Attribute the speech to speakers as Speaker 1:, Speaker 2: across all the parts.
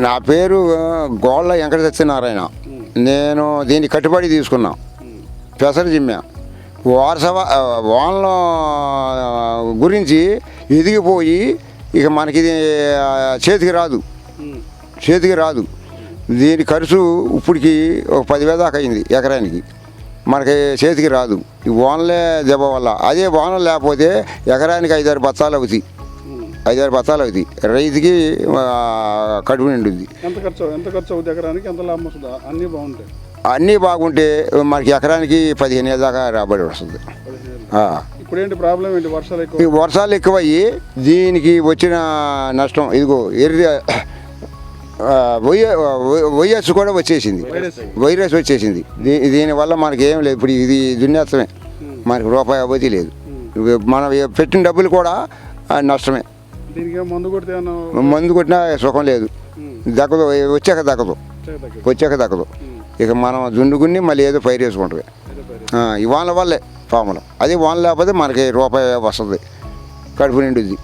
Speaker 1: నా పేరు గోళ్ళ వెంకట సత్యనారాయణ నేను దీన్ని కట్టుబడి తీసుకున్నా. పెసర జిమ్మా వారసవ వాళ్ళ గురించి ఎదిగిపోయి ఇక మనకి చేతికి రాదు. చేతికి రాదు. దీని ఖర్చు ఇప్పటికి ఒక పదివేల దాకా అయింది ఎకరానికి. మనకి చేతికి రాదు. ఈ వానలే దెబ్బ వల్ల. అదే వానలు లేకపోతే ఎకరానికి ఐదారు బత్తాలు అవుతాయి. ఐదారు బత్తాలు అవుతాయి. రైతుకి కడుపు నిండుద్ది.
Speaker 2: ఎంత ఖర్చు ఎంత ఖర్చు అవుతుంది ఎకరానికి? ఎంత లాభం వస్తుందా? అన్నీ బాగుంటాయి.
Speaker 1: అన్నీ బాగుంటే మనకి ఎకరానికి పదిహేను దాకా రాబడి వస్తుంది.
Speaker 2: పదిహేను
Speaker 1: ఆ.
Speaker 2: ఇప్పుడు ఏంటి ప్రాబ్లం ఏంటి? వర్షాలు
Speaker 1: ఈ
Speaker 2: ఎక్కువ
Speaker 1: వర్షాలు ఎక్కువయ్యి దీనికి వచ్చిన నష్టం ఇదిగో ఎర్రి వైరస్ కూడా వచ్చేసింది.
Speaker 2: వైరస్.
Speaker 1: వచ్చేసింది. దీనివల్ల మనకి ఏం లేదు. ఇప్పుడు ఇది దున్నేస్తమే మనకి రూపాయి అభివృద్ధి లేదు. మనం పెట్టిన డబ్బులు కూడా నష్టమే.
Speaker 2: మందు
Speaker 1: కొట్టినా సుఖం లేదు. దక్కదు వచ్చాక దక్కదు.
Speaker 2: వచ్చాక
Speaker 1: దక్కదు. ఇక మనం దున్నుకుని మళ్ళీ ఏదో పైరు వేసుకుంటుంది. ఆ, ఈ వానల వల్లే. పాములు. అది వాన లేకపోతే మనకి రూపాయి వస్తుంది. కడుపు నిండుద్ది.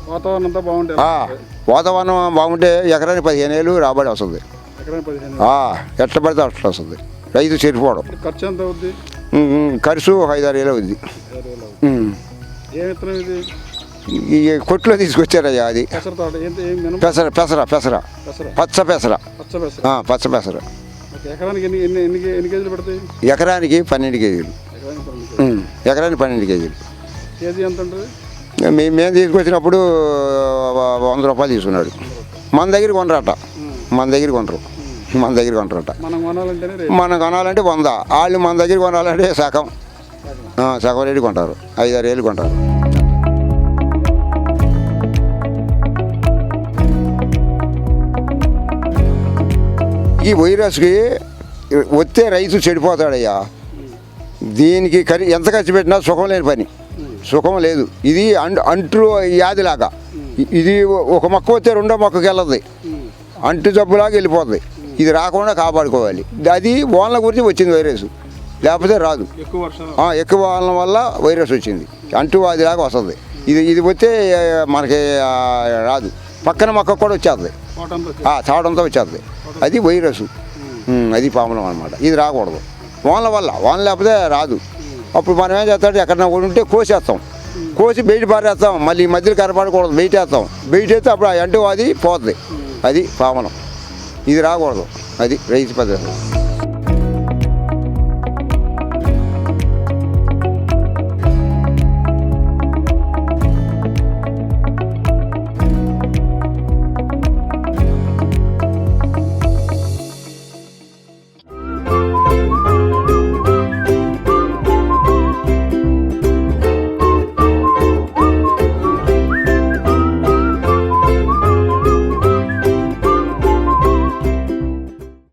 Speaker 1: ఆ, వాతావరణం బాగుంటే ఎకరానికి పదిహేను ఏళ్ళు రాబడి వస్తుంది. ఎట్లా పడితే అట్లా వస్తుంది. రైతు
Speaker 2: ఇప్పుడు ఖర్చు ఎంత అవుద్ది?
Speaker 1: ఖర్చు ఒక ఐదారు వేలు అవుద్ది.
Speaker 2: వేలు
Speaker 1: ఈ కొట్లో తీసుకొచ్చారయ్యా అది.
Speaker 2: పెసర
Speaker 1: పెసర పెసర పచ్చ పెసర.
Speaker 2: పచ్చ పెసర. ఎకరానికి ఎన్ని ఎన్ని
Speaker 1: ఎకరానికి పన్నెండు కేజీలు.
Speaker 2: కేజీ ఎంత ఉంటుంది?
Speaker 1: మేము మేము తీసుకొచ్చినప్పుడు వంద రూపాయలు తీసుకున్నాడు. మన దగ్గర కొనరట. మన దగ్గర కొనరు. మన దగ్గర కొనరట.
Speaker 2: మనం
Speaker 1: కొనాలంటే వంద. వాళ్ళు మన దగ్గర కొనాలంటే సగం. సగం. రేటు కొంటారు. ఐదారు వేలు కొంటారు. ఈ వైరస్కి వస్తే రైతు చెడిపోతాడయ్యా. దీనికి ఖర్చు ఎంత ఖర్చు పెట్టినా సుఖం లేని పని. సుఖం లేదు. ఇది అంటు అంటు వ్యాధిలాగా. ఇది ఒక మొక్క వస్తే రెండో మొక్కకి వెళ్ళదు. అంటు జబ్బులాగా వెళ్ళిపోతుంది ఇది రాకుండా కాపాడుకోవాలి. అది వానల గురించి వచ్చింది వైరస్. లేకపోతే రాదు.
Speaker 2: ఎక్కువ
Speaker 1: వానల వల్ల వైరస్ వచ్చింది. అంటు వ్యాధిలాగా వస్తుంది. ఇది ఇది వస్తే ఆ, మనకి రాదు. పక్కన మొక్క కూడా వచ్చేస్తుంది. తాడంతా వచ్చేస్తుంది. అది వైరస్. అది పాములం అనమాట ఇది రాకూడదు. వానల వల్ల వాన లేకపోతే రాదు. అప్పుడు మనం ఏం చేస్తాం ఎక్కడైనా కూడా ఉంటే కోసేస్తాం. కోసి బయట పారేస్తాం మళ్ళీ మధ్యలో కనపడకూడదు బయట వేస్తాం. బయట వేస్తే అప్పుడు ఆ అంటు అది పోతుంది. అది పావనం. ఇది రాకూడదు. అది రైతు పద్ధతి.